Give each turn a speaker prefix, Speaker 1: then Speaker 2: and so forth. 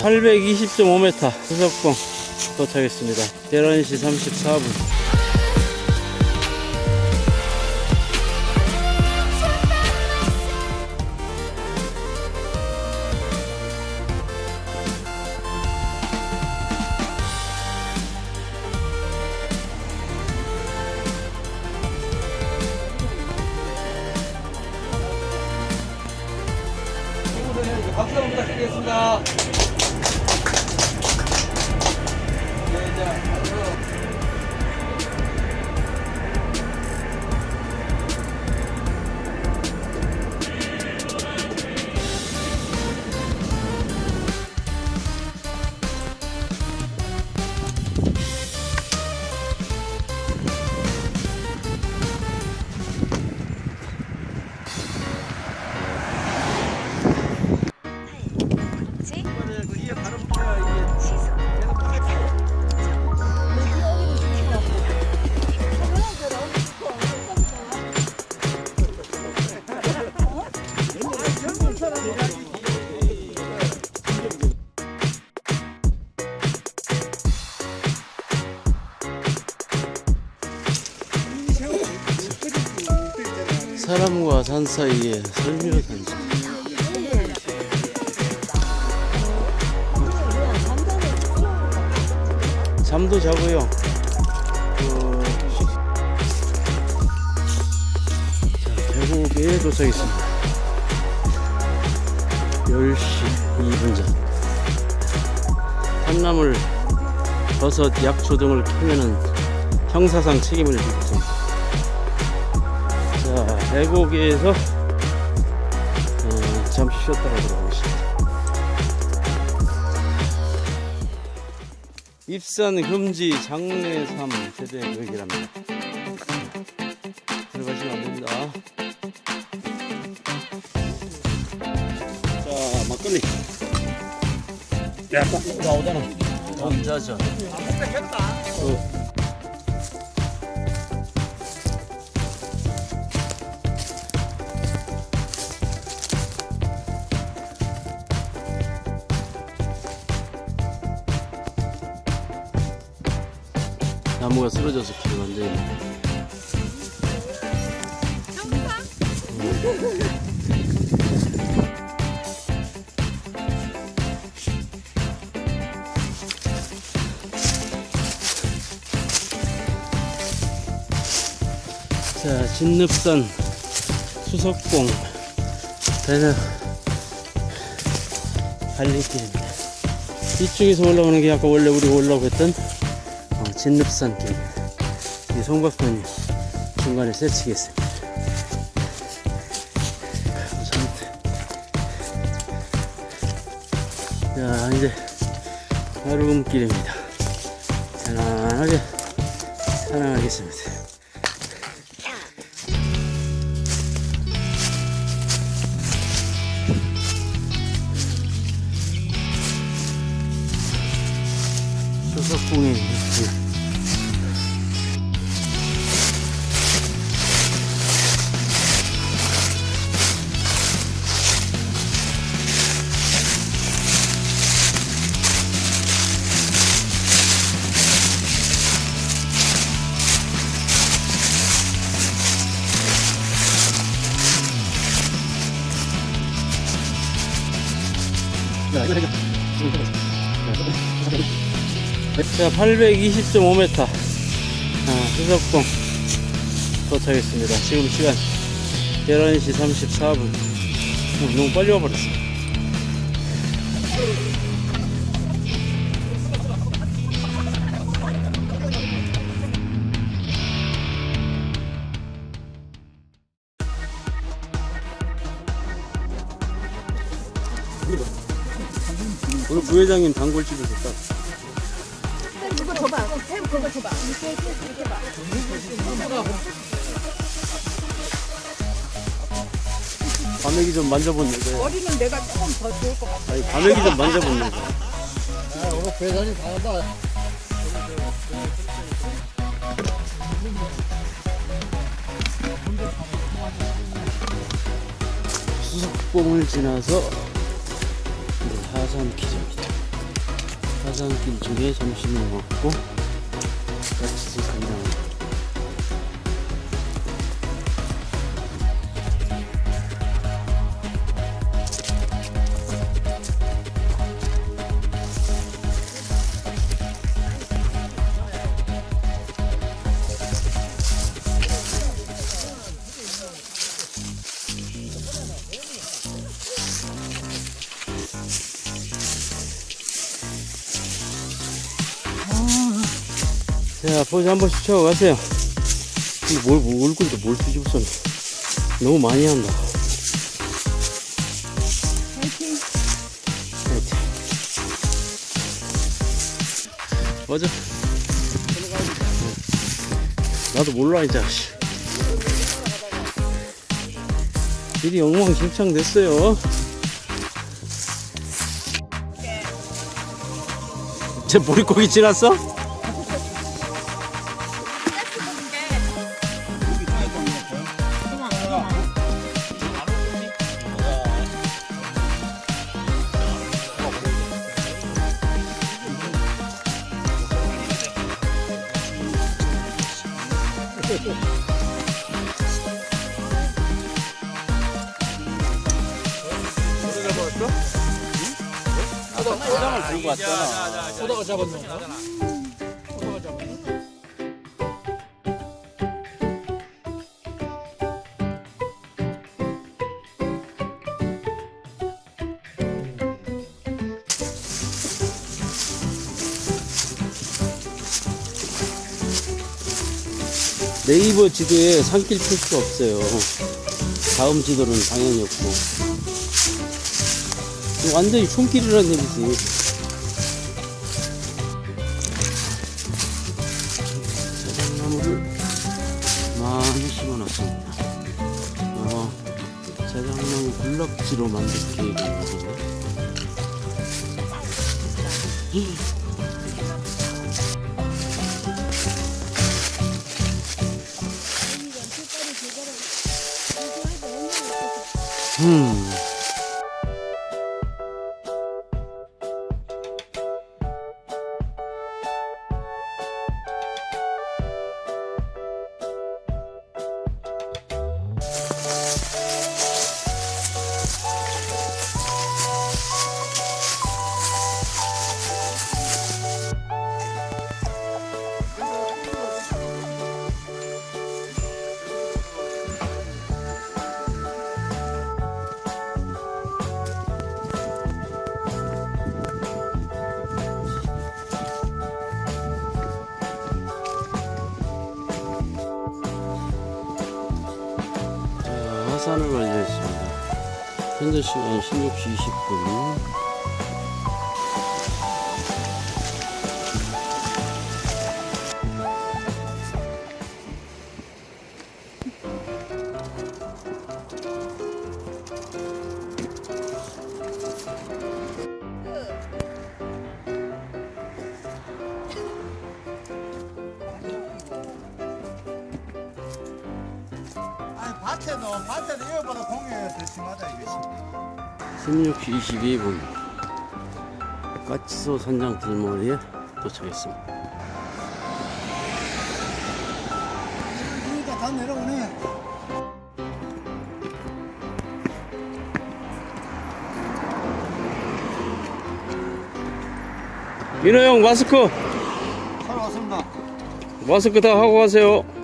Speaker 1: 820.5m 수석봉 도착했습니다. 11시 34분.
Speaker 2: 박수 한번 부탁드리겠습니다.
Speaker 1: 사람과 산 사이에 설묘산지. 잠도 자고요. 그, 식- 자, 계곡에 도착했습니다. 10시 2분 전. 산나물, 버섯, 약초 등을 캐면은 형사상 책임을 지겠습니다. 자, 계곡에서 어, 잠시 쉬었다가 들어가겠습니다. 입산 금지 장례 삼 세대 교육이랍니다. 들어가시면 안 됩니다. 자, 막걸리. 야, 딱 나오잖아. 감자전. 어. 나무가 쓰러져서 길을 완전히 자 진늪산 수석봉 배는 갈림길입니다. 이쪽에서 올라오는 게 아까 원래 우리 올라오고 했던 어, 진늪산길. 이 송각선이 중간에 세치겠습니다. 자 이제 하루금길입니다. 편안하게 사랑하겠습니다. 수석봉에 있는 자, 820.5m 아, 수석봉 도착했습니다. 지금 시간 11시 34분. 어, 너무 빨리 와버렸어. 오늘 부회장님 단골 집에서 딱
Speaker 3: 그거 줘봐. 햄 그거 줘봐.
Speaker 1: 과메기 좀 만져본 여자.
Speaker 3: 머리는 내가 조금 더 좋을 것 같아.
Speaker 1: 아니 과메기 좀 만져본 여자.
Speaker 2: 오늘 배달이 다르다.
Speaker 1: 수석봉을 지나서 하산 기장입니 다. 산길 중에 점심을 먹고 자, 포즈 한 번 씩 쳐고 가세요. 이거 뭘, 뭘, 얼굴도 뭘 뒤집어 놨 너무 많이 한다.
Speaker 3: 화이팅.
Speaker 1: 화이팅. 맞아. 나도 몰라, 이제. 씨. 길이 엉망진창 됐어요. 제 머릿고기 지났어?
Speaker 2: 오다가 잡았나? 오다가 잡았나?
Speaker 1: 네이버 지도에 산길 표시가 없어요. 다음 지도는 당연히 없고. 완전히 손길이라는 얘기지. 자작나무를 많이 심어놨습니다. 어, 자작나무 군락지로 만들 계획입니다. 음. 화산을 완료했습니다. 현재 시간 16시 20분.
Speaker 2: 밭에는 밭에는 이거보다 공해가 더 심하다 이것이.
Speaker 1: 16시 22분. 까치소 선장 들머리에 도착했습니다.
Speaker 2: 그러니까 다 내려오네.
Speaker 1: 민호 형 마스크!
Speaker 2: 잘 왔습니다.
Speaker 1: 마스크 다 하고 가세요.